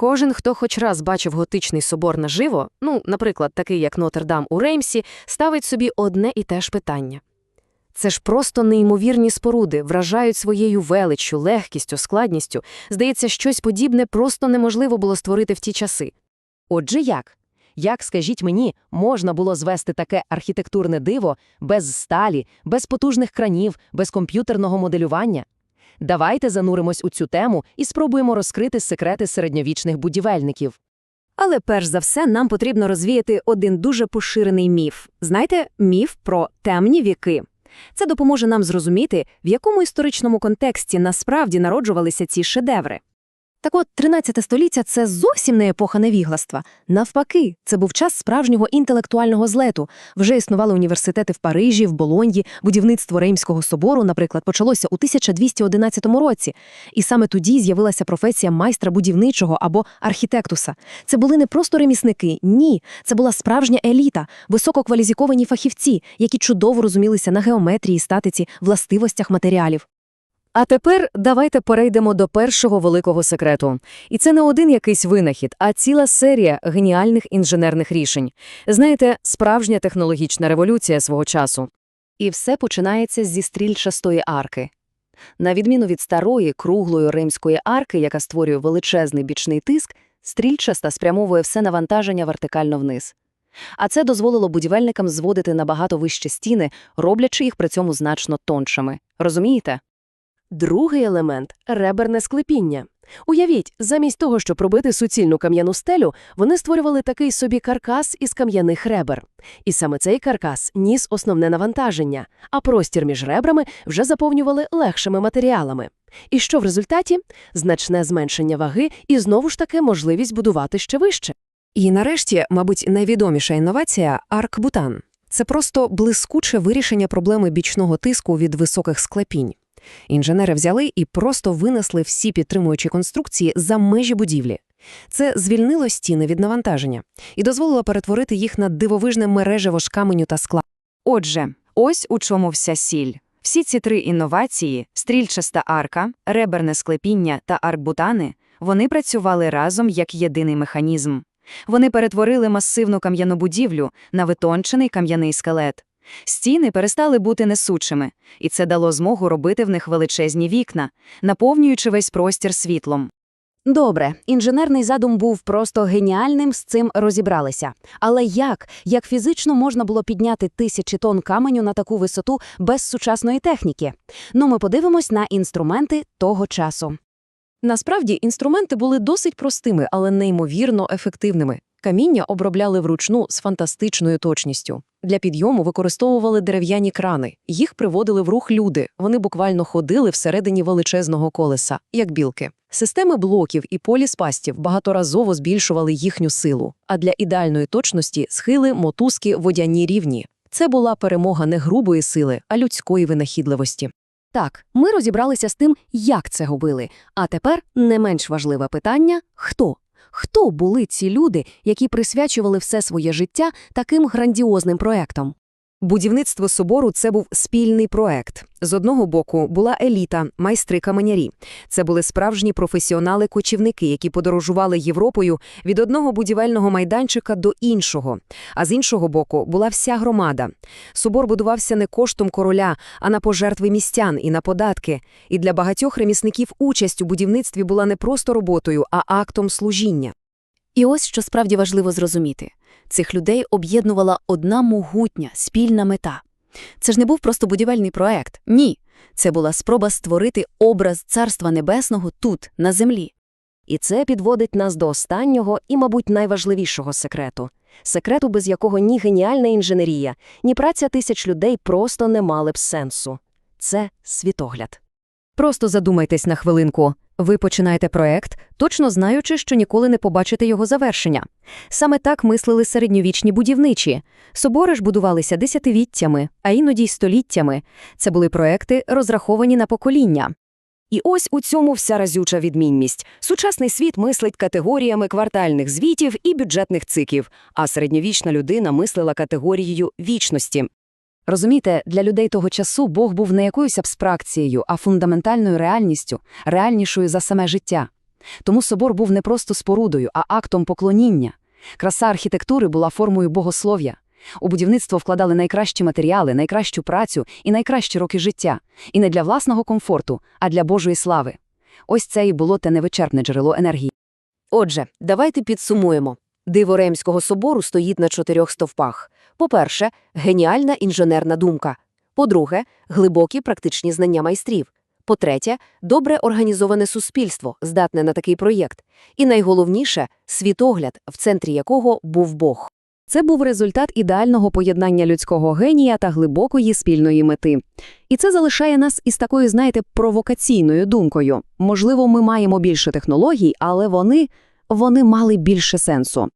Кожен, хто хоч раз бачив готичний собор наживо, ну, наприклад, такий як Нотр-Дам у Реймсі, ставить собі одне і те ж питання. Це ж просто неймовірні споруди, вражають своєю величчю, легкістю, складністю. Здається, щось подібне просто неможливо було створити в ті часи. Отже, як? Як, скажіть мені, можна було звести таке архітектурне диво без сталі, без потужних кранів, без комп'ютерного моделювання? Давайте зануримось у цю тему і спробуємо розкрити секрети середньовічних будівельників. Але перш за все нам потрібно розвіяти один дуже поширений міф. Знаєте, міф про темні віки. Це допоможе нам зрозуміти, в якому історичному контексті насправді народжувалися ці шедеври. Так от, 13 століття – це зовсім не епоха невігластва. Навпаки, це був час справжнього інтелектуального злету. Вже існували університети в Парижі, в Болоньї, будівництво Римського собору, наприклад, почалося у 1211 році. І саме тоді з'явилася професія майстра будівничого або архітектуса. Це були не просто ремісники, ні. Це була справжня еліта, висококваліфіковані фахівці, які чудово розумілися на геометрії, статиці, властивостях матеріалів. А тепер давайте перейдемо до першого великого секрету. І це не один якийсь винахід, а ціла серія геніальних інженерних рішень. Знаєте, справжня технологічна революція свого часу. І все починається зі стрільчастої арки. На відміну від старої, круглої римської арки, яка створює величезний бічний тиск, стрільчаста спрямовує все навантаження вертикально вниз. А це дозволило будівельникам зводити набагато вище стіни, роблячи їх при цьому значно тоншими. Розумієте? Другий елемент реберне склепіння. Уявіть, замість того, щоб робити суцільну кам'яну стелю, вони створювали такий собі каркас із кам'яних ребер. І саме цей каркас ніс основне навантаження, а простір між ребрами вже заповнювали легшими матеріалами. І що в результаті? Значне зменшення ваги і знову ж таки можливість будувати ще вище. І нарешті, мабуть, найвідоміша інновація – аркбутан. Це просто блискуче вирішення проблеми бічного тиску від високих склепінь. Інженери взяли і просто винесли всі підтримуючі конструкції за межі будівлі. Це звільнило стіни від навантаження і дозволило перетворити їх на дивовижне мережево з каменю та скла. Отже, ось у чому вся сіль. Всі ці три інновації стрільчаста арка, реберне склепіння та аркбутани вони працювали разом як єдиний механізм. Вони перетворили масивну кам'яну будівлю на витончений кам'яний скелет. Стіни перестали бути несучими, і це дало змогу робити в них величезні вікна, наповнюючи весь простір світлом. Добре, інженерний задум був просто геніальним, з цим розібралися. Але як? Як фізично можна було підняти тисячі тонн каменю на таку висоту без сучасної техніки? Ну, ми подивимось на інструменти того часу. Насправді, інструменти були досить простими, але неймовірно ефективними. Каміння обробляли вручну з фантастичною точністю. Для підйому використовували дерев'яні крани. Їх приводили в рух люди. Вони буквально ходили всередині величезного колеса, як білки. Системи блоків і поліспастів багаторазово збільшували їхню силу, а для ідеальної точності схили, мотузки, водяні рівні. Це була перемога не грубої сили, а людської винахідливості. Так, ми розібралися з тим, як це робили. А тепер не менш важливе питання – хто? Хто були ці люди, які присвячували все своє життя таким грандіозним проектам? Будівництво собору це був спільний проект. З одного боку була еліта, майстри-каменярі. Це були справжні професіонали-кочівники, які подорожували Європою від одного будівельного майданчика до іншого. А з іншого боку була вся громада. Собор будувався не коштом короля, а на пожертви містян і на податки. І для багатьох ремісників участь у будівництві була не просто роботою, а актом служіння. І ось що справді важливо зрозуміти. Цих людей об'єднувала одна могутня, спільна мета. Це ж не був просто будівельний проект. Ні. Це була спроба створити образ Царства Небесного тут, на землі. І це підводить нас до останнього і, мабуть, найважливішого секрету. Секрету, без якого ні геніальна інженерія, ні праця тисяч людей просто не мали б сенсу. Це світогляд. Просто задумайтесь на хвилинку. Ви починаєте проект, точно знаючи, що ніколи не побачите його завершення. Саме так мислили середньовічні будівничі. Собори ж будувалися десятиліттями, а іноді й століттями. Це були проекти, розраховані на покоління. І ось у цьому вся разюча відмінність. Сучасний світ мислить категоріями квартальних звітів і бюджетних циків, а середньовічна людина мислила категорією вічності. Розумієте, для людей того часу Бог був не якоюсь абстракцією, а фундаментальною реальністю, реальнішою за саме життя. Тому собор був не просто спорудою, а актом поклоніння. Краса архітектури була формою богослов'я. У будівництво вкладали найкращі матеріали, найкращу працю і найкращі роки життя. І не для власного комфорту, а для Божої слави. Ось це і було те невичерпне джерело енергії. Отже, давайте підсумуємо. Диво Ремського собору стоїть на чотирьох стовпах. По-перше, геніальна інженерна думка. По-друге, глибокі практичні знання майстрів. По-третє, добре організоване суспільство, здатне на такий проєкт. І найголовніше – світогляд, в центрі якого був Бог. Це був результат ідеального поєднання людського генія та глибокої спільної мети. І це залишає нас із такою, знаєте, провокаційною думкою. Можливо, ми маємо більше технологій, але вони, вони мали більше сенсу.